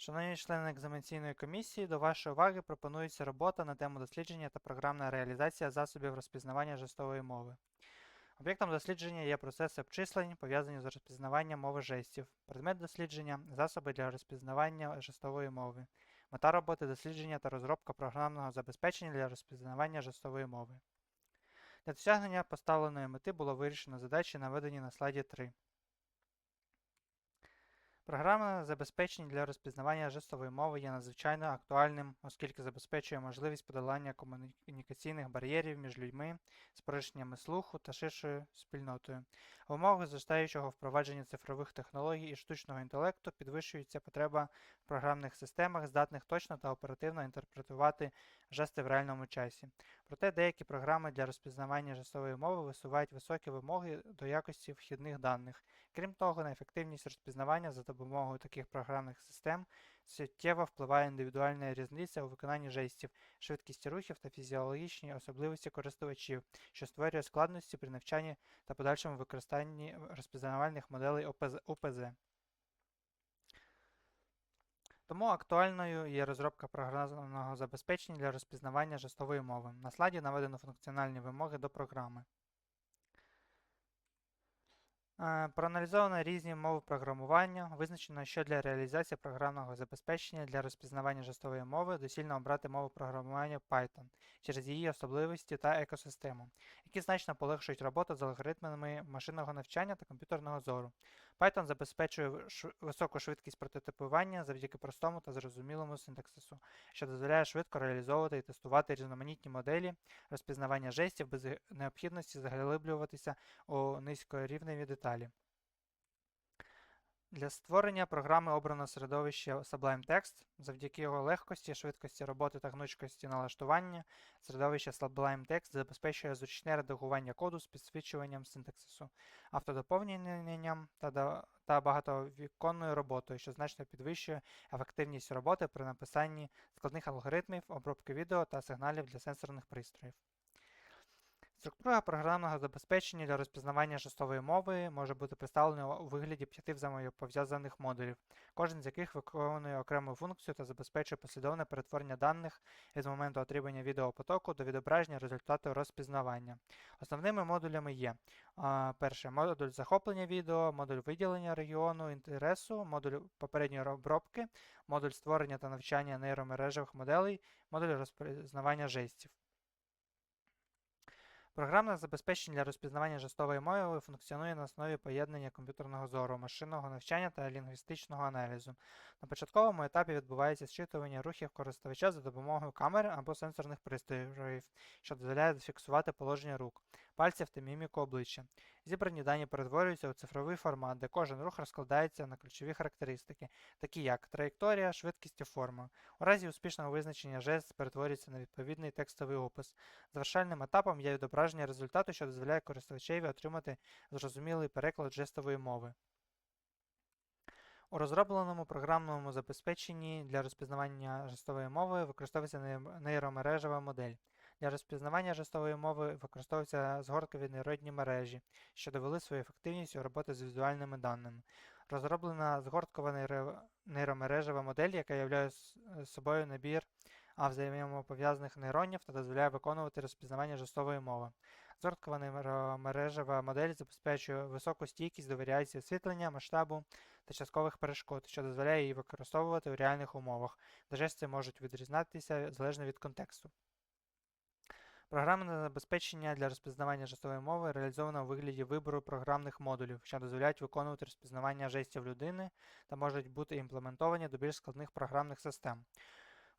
Шановні члени екзаменаційної комісії, до вашої уваги пропонується робота на тему дослідження та програмна реалізація засобів розпізнавання жестової мови. Об'єктом дослідження є процеси обчислень, пов'язані з розпізнаванням мови жестів, предмет дослідження засоби для розпізнавання жестової мови, мета роботи дослідження та розробка програмного забезпечення для розпізнавання жестової мови. Для досягнення поставленої мети було вирішено задачі, наведені на слайді 3. Програмне забезпечення для розпізнавання жестової мови є надзвичайно актуальним, оскільки забезпечує можливість подолання комунікаційних бар'єрів між людьми з слуху та ширшою спільнотою. В умовах зростаючого впровадження цифрових технологій і штучного інтелекту підвищується потреба в програмних системах, здатних точно та оперативно інтерпретувати жести в реальному часі. Проте деякі програми для розпізнавання жестової мови висувають високі вимоги до якості вхідних даних. Крім того, на ефективність розпізнавання за допомогою таких програмних систем суттєво впливає індивідуальна різниця у виконанні жестів, швидкість рухів та фізіологічні особливості користувачів, що створює складності при навчанні та подальшому використанні розпізнавальних моделей ОПЗ-. Тому актуальною є розробка програмного забезпечення для розпізнавання жестової мови. На слайді наведено функціональні вимоги до програми. Е, Проаналізовано різні мови програмування. Визначено, що для реалізації програмного забезпечення для розпізнавання жестової мови доцільно обрати мову програмування Python через її особливості та екосистему, які значно полегшують роботу з алгоритмами машинного навчання та комп'ютерного зору. Python забезпечує високу швидкість прототипування завдяки простому та зрозумілому синтаксису, що дозволяє швидко реалізовувати і тестувати різноманітні моделі розпізнавання жестів без необхідності заглиблюватися у низькорівневі деталі. Для створення програми обрано середовище Sublime Text. Завдяки його легкості, швидкості роботи та гнучкості налаштування, середовище Sublime Text забезпечує зручне редагування коду з підсвічуванням синтаксису, автодоповненням та, та багатовіконною роботою, що значно підвищує ефективність роботи при написанні складних алгоритмів, обробки відео та сигналів для сенсорних пристроїв. Структура програмного забезпечення для розпізнавання жестової мови може бути представлена у вигляді п'яти взаємопов'язаних модулів, кожен з яких виконує окрему функцію та забезпечує послідовне перетворення даних від моменту отримання відеопотоку до відображення результату розпізнавання. Основними модулями є а, перше модуль захоплення відео, модуль виділення регіону інтересу, модуль попередньої обробки, модуль створення та навчання нейромережевих моделей, модуль розпізнавання жестів. Програмне забезпечення для розпізнавання жестової мови функціонує на основі поєднання комп'ютерного зору, машинного навчання та лінгвістичного аналізу. На початковому етапі відбувається зчитування рухів користувача за допомогою камери або сенсорних пристроїв, що дозволяє зафіксувати положення рук, пальців та міміку обличчя. Зібрані дані перетворюються у цифровий формат, де кожен рух розкладається на ключові характеристики, такі як траєкторія, швидкість і форма. У разі успішного визначення жест перетворюється на відповідний текстовий опис. Завершальним етапом є відображення результату, що дозволяє користувачеві отримати зрозумілий переклад жестової мови. У розробленому програмному забезпеченні для розпізнавання жестової мови використовується нейромережева модель. Для розпізнавання жестової мови використовуються згорткові нейронні мережі, що довели свою ефективність у роботі з візуальними даними. Розроблена згорткова нейро- нейромережева модель, яка являє собою набір а взаємопов'язаних нейронів та дозволяє виконувати розпізнавання жестової мови. Згорткова нейромережева модель забезпечує високу стійкість до варіації освітлення, масштабу та часткових перешкод, що дозволяє її використовувати у реальних умовах, де жести можуть відрізнятися залежно від контексту. Програмне забезпечення для розпізнавання жестової мови реалізовано у вигляді вибору програмних модулів, що дозволяють виконувати розпізнавання жестів людини та можуть бути імплементовані до більш складних програмних систем.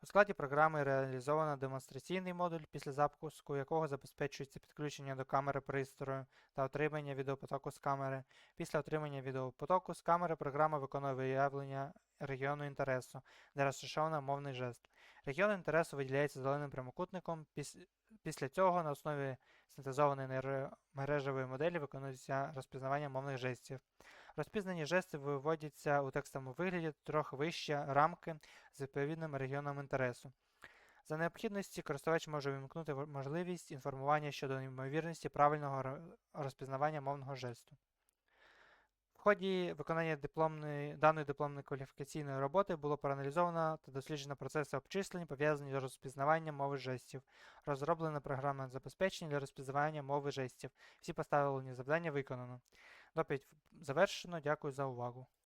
У складі програми реалізовано демонстраційний модуль, після запуску якого забезпечується підключення до камери пристрою та отримання відеопотоку з камери. Після отримання відеопотоку з камери програма виконує виявлення регіону інтересу, де розташовано мовний жест. Регіон інтересу виділяється зеленим прямокутником. Піс- Після цього на основі синтезованої нейромережевої моделі виконується розпізнавання мовних жестів. Розпізнані жести виводяться у текстовому вигляді трохи вище рамки з відповідним регіоном інтересу. За необхідності користувач може вимкнути можливість інформування щодо ймовірності правильного розпізнавання мовного жесту. В ході виконання дипломної, даної дипломної кваліфікаційної роботи було проаналізовано та досліджено процеси обчислень, пов'язані з розпізнаванням мови жестів. Розроблено програмне забезпечення для розпізнавання мови жестів. Всі поставлені завдання виконано. Доповідь завершено. Дякую за увагу.